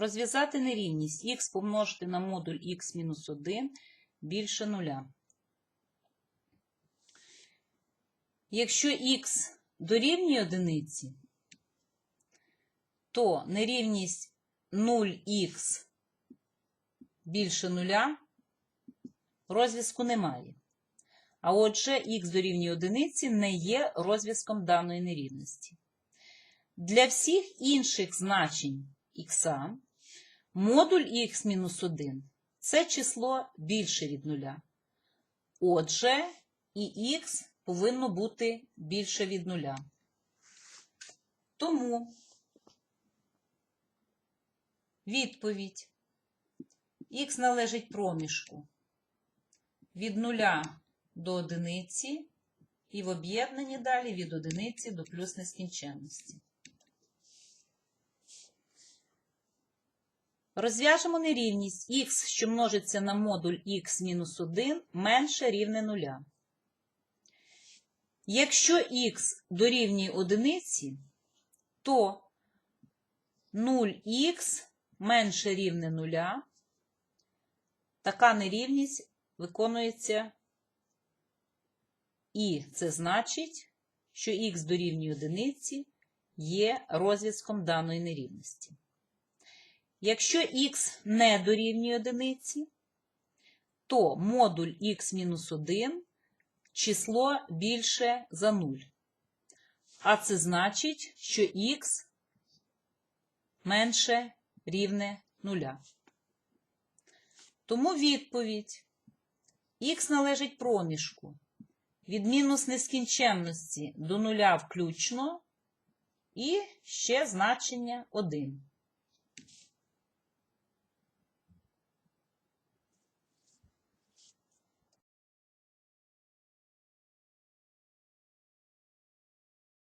Розв'язати нерівність х помножити на модуль х мінус 1 більше нуля. Якщо х дорівнює одиниці, то нерівність 0х більше нуля розв'язку немає. А отже, х дорівнює одиниці не є розв'язком даної нерівності. Для всіх інших значень х модуль х-1 це число більше від нуля. Отже, і х повинно бути більше від нуля. Тому відповідь х належить проміжку від нуля до одиниці і в об'єднанні далі від одиниці до плюс нескінченності. Розв'яжемо нерівність х, що множиться на модуль х мінус 1 менше рівне нуля. Якщо х дорівнює одиниці, то 0х менше рівне нуля. Така нерівність виконується і це значить, що х дорівнює одиниці є розв'язком даної нерівності. Якщо х не дорівнює одиниці, то модуль х-1 число більше за 0. А це значить, що х менше рівне 0. Тому відповідь х належить проміжку від мінус нескінченності до нуля включно і ще значення 1.